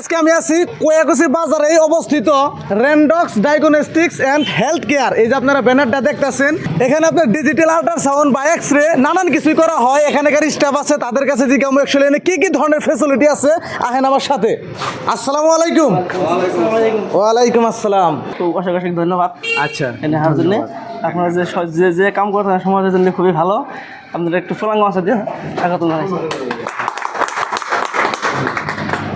আজকে আমি আছি কোয়াকুসি বাজারে অবস্থিত Randox diagnostics and health care এই যে আপনারা ব্যানারটা দেখতেছেন এখানে আপনার ডিজিটাল আল্ট্রাসাউন্ড বা এক্স রে নানান কিছুই করা হয়। এখানকার স্টাফ আছে তাদের কাছে জিজ্ঞাসা অ্যাকচুয়ালি এনে কি কি ধরনের ফেসিলিটি আছে? আহেন আমার সাথে। আসসালামু আলাইকুম। ওয়ালাইকুম আসসালাম। অশেষ অশেষ ধন্যবাদ। আচ্ছা। এনে আসার জন্য। আপনারা যে যে কাম করতেন সমাজের জন্য খুবই ভালো। আপনাদের একটু ফলাঙ্গ আছে দিয়ে স্বাগত জানাইছি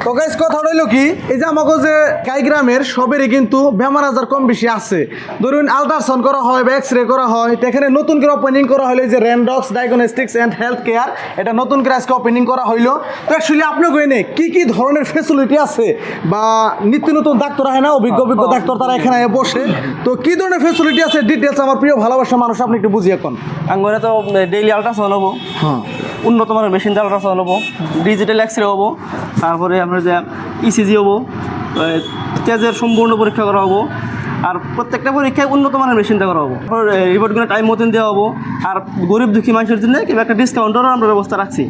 তো গাইস কথা রইল কি? এই যে আমাকে যে গাই গ্রামের সবেরই কিন্তু বেমার আজার কম বেশি আছে। ধরুন আলট্রাসাউন্ড করা হয় বা এক্স রে করা হয় তো এখানে নতুন করে ওপেনিং করা হলো যে Randox diagnostics and health care এটা নতুন করে আজকে ওপেনিং করা হইল। তো অ্যাকচুয়ালি আপনাকে এনে কি কি ধরনের ফেসিলিটি আছে? বা নিত্য নতুন ডাক্তার হয় না অভিজ্ঞ অভিজ্ঞ ডাক্তার তারা এখানে বসে। তো কি ধরনের ফেসিলিটি আছে? ডিটেলস আমার প্রিয় ভালোবাসা মানুষ আপনি একটু বুঝিয়ে কোন। আঙ্গরে তো ডেইলি আল্ট্রাসাউন্ড হব। হ্যাঁ। উন্নত মানের মেশিন দিয়ে আল্ট্রাসাউন্ড হব। ডিজিটাল এক্স রে হব। তারপরে আমরা যে ইসিজি হব তেজের সম্পূর্ণ পরীক্ষা করা হব। আর প্রত্যেকটা পরীক্ষায় উন্নত মানের মেশিন করা হব। রিপোর্টগুলো টাইম মতন দেওয়া হব। আর গরিব দুঃখী মানুষের জন্য কিংবা একটা ডিসকাউন্টেরও আমরা ব্যবস্থা রাখছি।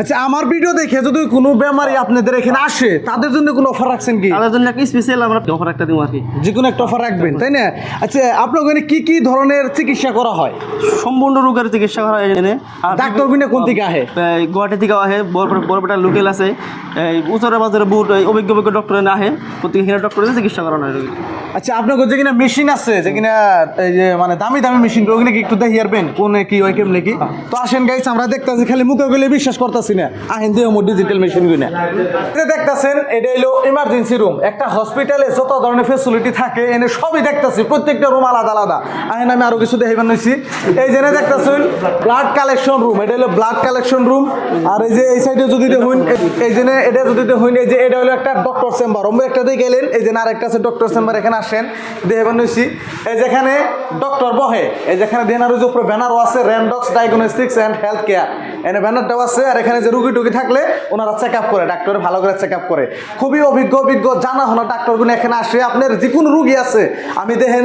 আচ্ছা আমার ভিডিও দেখে যদি কোনো বেমারি আপনাদের এখানে আসে তাদের জন্য কোনো অফার রাখছেন কি? তাদের জন্য একটা স্পেশাল আমরা অফার একটা দিব আর কি। যে কোনো একটা অফার রাখবেন তাই না? আচ্ছা আপনার ওখানে কি কি ধরনের চিকিৎসা করা হয়? সম্পূর্ণ রোগের চিকিৎসা করা হয় এখানে। আর ডাক্তার গুনে কোন থেকে আহে? গুয়াহাটি থেকে আহে বরপেটা লোকেল আছে। উত্তরের বাজারে বহুত অভিজ্ঞ অভিজ্ঞ ডক্টর আহে। প্রত্যেক এখানে ডক্টর চিকিৎসা করানো হয়। আচ্ছা আপনার যে কিনা মেশিন আছে, যে কিনা এই যে মানে দামি দামি মেশিন ওগুলো কি একটু দেখিয়ে পারবেন কোন কি, ওই কেমনে কি? তো আসেন গাইস আমরা দেখতাছি খালি মুখে গেলে বিশ্বাস করতেছি না। আহেন দিয়ে মোট ডিজিটাল মেশিন গুনে। এটা দেখতাছেন, এটা হলো ইমার্জেন্সি রুম একটা হসপিটালে যত ধরনের ফেসিলিটি থাকে, এনে সবই দেখতাছি। প্রত্যেকটা রুম আলাদা আলাদা। আহেন, আমি আরও কিছু দেখাইবার নইছি। এই জেনে দেখতাছেন ব্লাড কালেকশন রুম এটা হলো ব্লাড কালেকশন রুম আর এই যে এই সাইডে যদি দেখুন, এই জেনে এটা যদি দেখুন, এই যে এটা হলো একটা ডক্টর চেম্বার অম্ব একটা দিয়ে গেলেন এই যে আর একটা আছে ডক্টর চেম্বার এখানে আসেন। দেখবেন নইছি এই যেখানে ডক্টর বহে, এই যেখানে দেনারুজ উপরে ব্যানারও আছে Randox diagnostics and health care এনে ব্যানার ব্যানারটাও আছে আর এখানে যে রুগী টুগী থাকলে ওনারা চেক আপ করে ডাক্তার ভালো করে চেক আপ করে। খুবই অভিজ্ঞ অভিজ্ঞ জানা হলো ডাক্তারগুলো এখানে আসে। আপনার যে কোনো রুগী আছে আমি দেখেন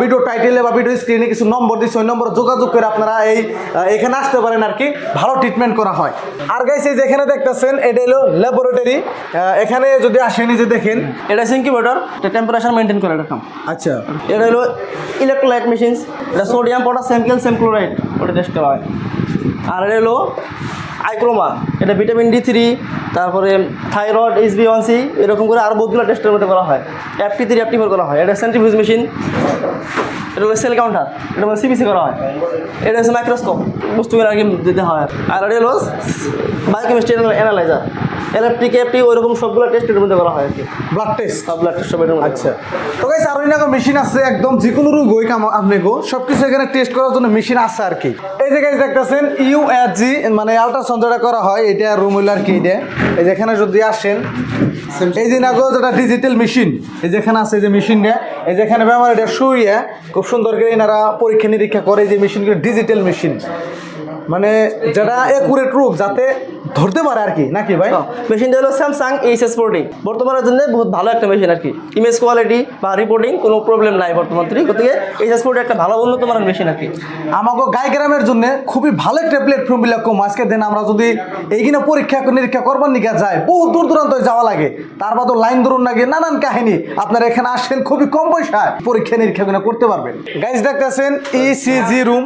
ভিডিও টাইটেলে বা ভিডিও স্ক্রিনে কিছু নম্বর দিচ্ছি ওই নম্বরে যোগাযোগ করে আপনারা এই এখানে আসতে পারেন আর কি। ভালো ট্রিটমেন্ট করা হয়। আর গাইস এই যে এখানে দেখতেছেন এটা হলো ল্যাবরেটরি এখানে যদি আসেন যে দেখেন এটা হচ্ছে ইনকিউবেটর এটা টেম্পারেচার মেনটেন করে এরকম আচ্ছা। এটা হলো ইলেকট্রোলাইট মেশিনস এটা সোডিয়াম পটাশিয়াম ক্যালসিয়াম ক্লোরাইড ওটা টেস্ট করা হয়। আর এলো আইক্রোমা। এটা ভিটামিন ডি থ্রি তারপরে thyroid H B one C এরকম করে আরও বহুতগুলো টেস্টের মধ্যে করা হয়। অ্যাপটি থ্রি অ্যাপটি ফোর করা হয়। এটা সেন্ট্রিফিউজ মেশিন এটা হলো সেল কাউন্টার এটা হলো সিবিসি করা হয়। এটা হচ্ছে মাইক্রোস্কোপ বস্তুগুলো আর কি দিতে হয়। আর এটা হলো বায়োকেমিস্ট্রি অ্যানালাইজার এলএফটি কেএফটি ওইরকম সবগুলো টেস্টের মধ্যে করা হয় আর কি। ব্লাড টেস্ট সব ব্লাড টেস্ট সব। আচ্ছা। তো গাইস আরও এনাকে মেশিন আছে একদম যে কোনো রোগ হই কাম আপনি গো সবকিছু এখানে টেস্ট করার জন্য মেশিন আছে আর কি। এই যে গাইস দেখতেছেন ইউএসজি মানে আল্ট্রাসাউন্ড যেটা করা হয় এটা রুম হইলার আর কি এটা এই যেখানে যদি আসেন এই যে নাগো যেটা ডিজিটাল মেশিন এই যেখানে আছে যে মেশিনটা এই যেখানে ব্যবহার এটা শুয়ে খুব সুন্দর করে এনারা পরীক্ষা নিরীক্ষা করে এই যে মেশিনগুলো ডিজিটাল মেশিন মানে যেটা একুরেট রোগ যাতে ধরতে পারে আর কি নাকি ভাই? মেশিনটা হলো স্যামসাং এইচ এস ফোরটি বর্তমানের জন্য বহুত ভালো একটা মেশিন আর কি। ইমেজ কোয়ালিটি বা রিপোর্টিং কোনো প্রবলেম নাই বর্তমান থেকে। গতিকে এইচ এস ফোরটি একটা ভালো উন্নত মানের মেশিন আর কি। আমাকে গাই গ্রামের জন্য খুবই ভালো একটা প্ল্যাটফর্ম বিলাকম আজকে দিন আমরা যদি এইখানে পরীক্ষা নিরীক্ষা করবার নিকা যায় বহু দূর দূরান্ত যাওয়া লাগে। তার বাদও লাইন ধরুন লাগে নানান কাহিনী। আপনারা এখানে আসেন খুবই কম পয়সায়। পরীক্ষা নিরীক্ষা করতে পারবেন। গাইজ দেখতেছেন ইসিজি রুম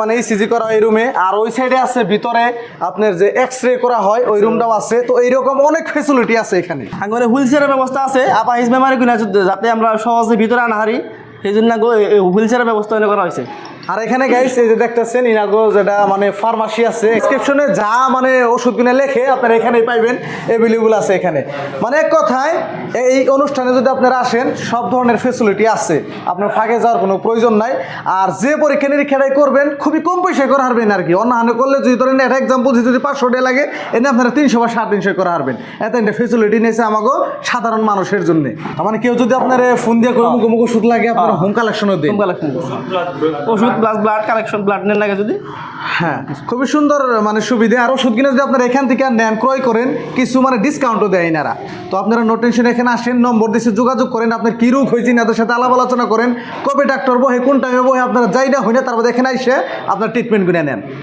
মানে ইসিজি করা এই রুমে আর ওই সাইডে আছে, ভিতরে আপনার যে এক্স রে করা হয়, ওই রুমটাও আছে। তো এইরকম অনেক ফেসিলিটি আছে এখানে। আগে হুইল চেয়ারের ব্যবস্থা আছে। আপা হিস মেমারি কিনা যাতে আমরা সহজে ভিতরে আনা হারি। সেই জন্য হুইল চেয়ারের ব্যবস্থা করা হয়েছে। আর এখানে গাইস এই যে দেখতেছেন ইনাগো যেটা মানে ফার্মাসি আছে প্রেসক্রিপশনে যা মানে ওষুধ কিনে লেখে আপনারা এখানেই পাইবেন অ্যাভেলেবল আছে এখানে। মানে এক কথায় এই অনুষ্ঠানে যদি আপনারা আসেন সব ধরনের ফেসিলিটি আছে। আপনার ফাঁকে যাওয়ার কোনো প্রয়োজন নাই। আর যে পরীক্ষা নিরীক্ষাটাই করবেন খুবই কম পয়সায় করা হারবেন আর কি। অন্য হানে করলে যদি ধরেন একটা এক্সাম্পল যদি পাঁচশো টাকা লাগে এনে আপনারা তিনশো বা সাড়ে তিনশো করা হারবেন। এত একটা ফেসিলিটি নিয়েছে আমাকে সাধারণ মানুষের জন্য। মানে কেউ যদি আপনার ফোন দিয়ে করে মুখো মুখো ওষুধ লাগে আপনারা হোম কালেকশনও দেন হোম কালেকশন ওষুধ প্লাস ব্লাড কালেকশন ব্লাড নেন লাগে যদি। হ্যাঁ খুবই সুন্দর মানে সুবিধা। আর ওষুধ কিনে যদি আপনারা এখান থেকে নেন, ক্রয় করেন, কিছু মানে ডিসকাউন্টও দেয় এনারা। তো আপনারা টেনশন এখানে আসেন, নম্বর দিচ্ছে যোগাযোগ করেন আপনার কী রোগ হয়েছে এনাদের সাথে আলাপ আলোচনা করেন, কবে ডাক্তার বহে, কোন টাইমে বহে, আপনারা যাই না হয় না তারপর এখানে এসে আপনার ট্রিটমেন্ট করে নেন।